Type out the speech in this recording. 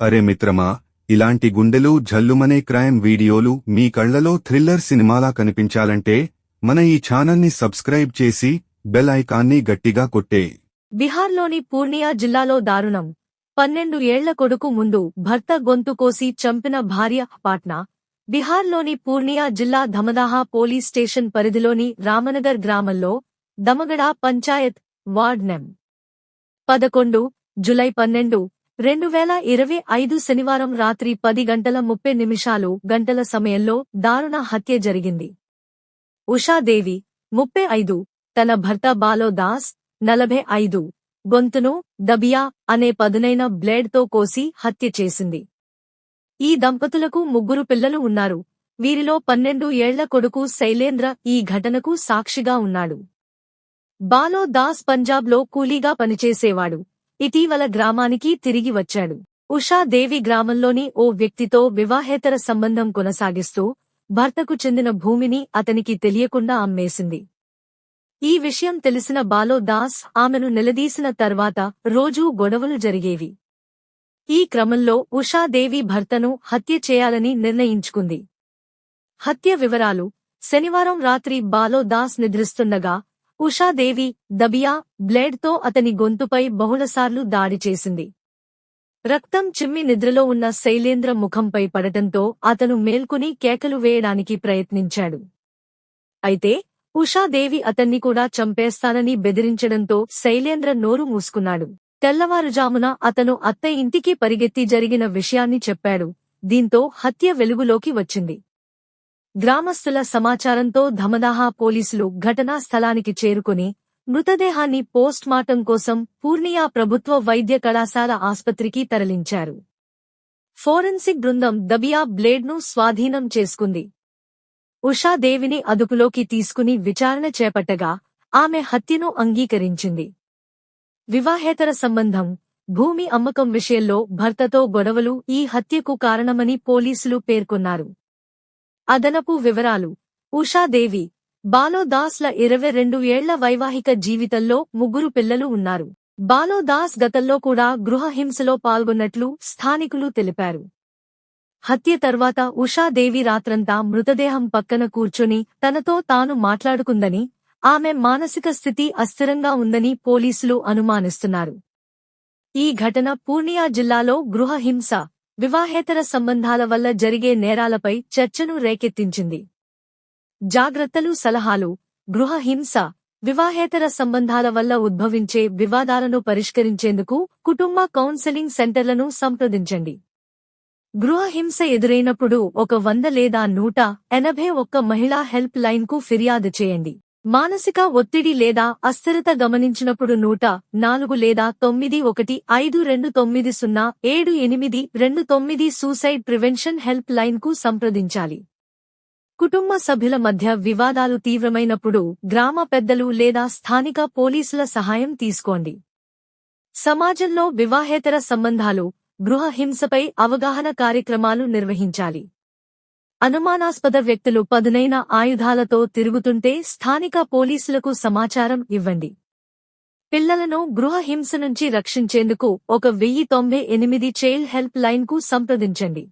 అరే మిత్రమా ఇలాంటి గుండెలు జల్లుమనే క్రైమ్ వీడియోలు మీ కళ్ళలో థ్రిల్లర్ సినిమాలా కనిపించాలంటే మన ఈ ఛానల్ని సబ్స్క్రైబ్ చేసి బెల్ ఐకాన్ని గట్టిగా కొట్టే. బీహార్లోని పూర్ణియా జిల్లాలో దారుణం. పన్నెండు ఏళ్ళ కొడుకు ముందు భర్త గొంతు కోసి చంపిన భార్య పాట్నా. బీహార్లోని పూర్ణియా జిల్లా ధమదాహా పోలీస్ స్టేషన్ పరిధిలోని రామనగర్ గ్రామంలో దమగడ పంచాయత్ వార్డ్ నెం. పదకొండు జులై పన్నెండు రెండు వేల ఇరవై ఐదు శనివారం రాత్రి పది గంటల ముప్పై నిమిషాలు గంటల సమయంలో దారుణ హత్య జరిగింది. ఉషాదేవి ముప్పై ఐదు తన భర్త బాలో దాస్ నలభై ఐదు గొంతును దబియా అనే పదునైన బ్లేడ్తో కోసి హత్య చేసింది. ఈ దంపతులకు ముగ్గురు పిల్లలు ఉన్నారు. వీరిలో పన్నెండు ఏళ్ళ కొడుకు శైలేంద్ర ఈ ఘటనకు సాక్షిగా ఉన్నాడు. బాలో దాస్ పంజాబ్లో కూలీగా పనిచేసేవాడు. ఇటీవల గ్రామానికి తిరిగి వచ్చాడు. ఉషాదేవి గ్రామంలోని ఓ వ్యక్తితో వివాహేతర సంబంధం కొనసాగిస్తూ భర్తకు చెందిన భూమిని అతనికి తెలియకుండా అమ్మేసింది. ఈ విషయం తెలిసిన బాలో దాస్ ఆమెను నిలదీసిన తర్వాత రోజూ గొడవలు జరిగేవి. ఈ క్రమంలో ఉషాదేవి భర్తను హత్య చేయాలని నిర్ణయించుకుంది. హత్య వివరాలు శనివారం రాత్రి బాలో దాస్ నిద్రిస్తుండగా ఉషాదేవి దబియా బ్లేడ్తో అతని గొంతుపై బహుళసార్లు దాడి చేసింది. రక్తం చిమ్మి నిద్రలో ఉన్న శైలేంద్ర ముఖంపై పడటంతో అతను మేల్కొని కేకలు వేయడానికి ప్రయత్నించాడు. అయితే ఉషాదేవి అతన్ని కూడా చంపేస్తానని బెదిరించడంతో శైలేంద్ర నోరు మూసుకున్నాడు. తెల్లవారుజామున అతను అత్త ఇంటికి పరిగెత్తి జరిగిన విషయాన్ని చెప్పాడు. దీంతో హత్య వెలుగులోకి వచ్చింది. గ్రామస్తుల సమాచారంతో ధమదాహా పోలీసులు ఘటనా స్థలానికి చేరుకుని మృతదేహాన్ని పోస్ట్మార్టం కోసం పూర్ణియా ప్రభుత్వ వైద్య కళాశాల ఆస్పత్రికి తరలించారు. ఫోరెన్సిక్ బృందం దబియా బ్లేడ్ను స్వాధీనం చేసుకుంది. ఉషాదేవిని అదుపులోకి తీసుకుని విచారణ చేపట్టగా ఆమె హత్యను అంగీకరించింది. వివాహేతర సంబంధం భూమి అమ్మకం విషయంలో భర్తతో గొడవలు ఈ హత్యకు కారణమని పోలీసులు పేర్కొన్నారు. అదనపు వివరాలు. ఉషాదేవి బాలోదాస్ల ఇరవై రెండు ఏళ్ళ వైవాహిక జీవితంలో ముగ్గురు పిల్లలు ఉన్నారు. బాలోదాస్ గతంలో కూడా గృహహింసలో పాల్గొన్నట్లు స్థానికులు తెలిపారు. హత్య తర్వాత ఉషాదేవి రాత్రంతా మృతదేహం పక్కన కూర్చొని తనతో తాను మాట్లాడుకుందని ఆమె మానసిక స్థితి అస్థిరంగా ఉందని పోలీసులు అనుమానిస్తున్నారు. ఈ ఘటన పూర్ణియా జిల్లాలో గృహహింస వివాహేతర సంబంధాల వల్ల జరిగే నేరాలపై చర్చను రేకెత్తించింది. జాగ్రత్తలు సలహాలు గృహ హింస వివాహేతర సంబంధాల వల్ల ఉద్భవించే వివాదాలను పరిష్కరించేందుకు కుటుంబ కౌన్సెలింగ్ సెంటర్లను సంప్రదించండి. గృహహింస ఎదురైనప్పుడు ఒక వంద లేదా నూట ఎనభై ఒక్క మహిళా హెల్ప్ లైన్కు ఫిర్యాదు చేయండి. మానసిక ఒత్తిడి లేదా అస్థిరత గమనించినప్పుడు నూట నాలుగు లేదా తొమ్మిది ఒకటి ఐదు రెండు తొమ్మిది సున్నా ఏడు ఎనిమిది రెండు తొమ్మిది సూసైడ్ ప్రివెన్షన్ హెల్ప్ లైన్కు సంప్రదించాలి. కుటుంబ సభ్యుల మధ్య వివాదాలు తీవ్రమైనప్పుడు గ్రామ పెద్దలు లేదా స్థానిక పోలీసుల సహాయం తీసుకోండి. సమాజంలో వివాహేతర సంబంధాలు గృహ హింసపై అవగాహన కార్యక్రమాలు నిర్వహించాలి. అనుమానాస్పద వ్యక్తులు పదునైన ఆయుధాలతో తిరుగుతుంటే స్థానిక పోలీసులకు సమాచారం ఇవ్వండి. పిల్లలను గృహ హింస నుంచి రక్షించేందుకు ఒక వెయ్యి తొంభై ఎనిమిది చైల్డ్ హెల్ప్ లైన్కు సంప్రదించండి.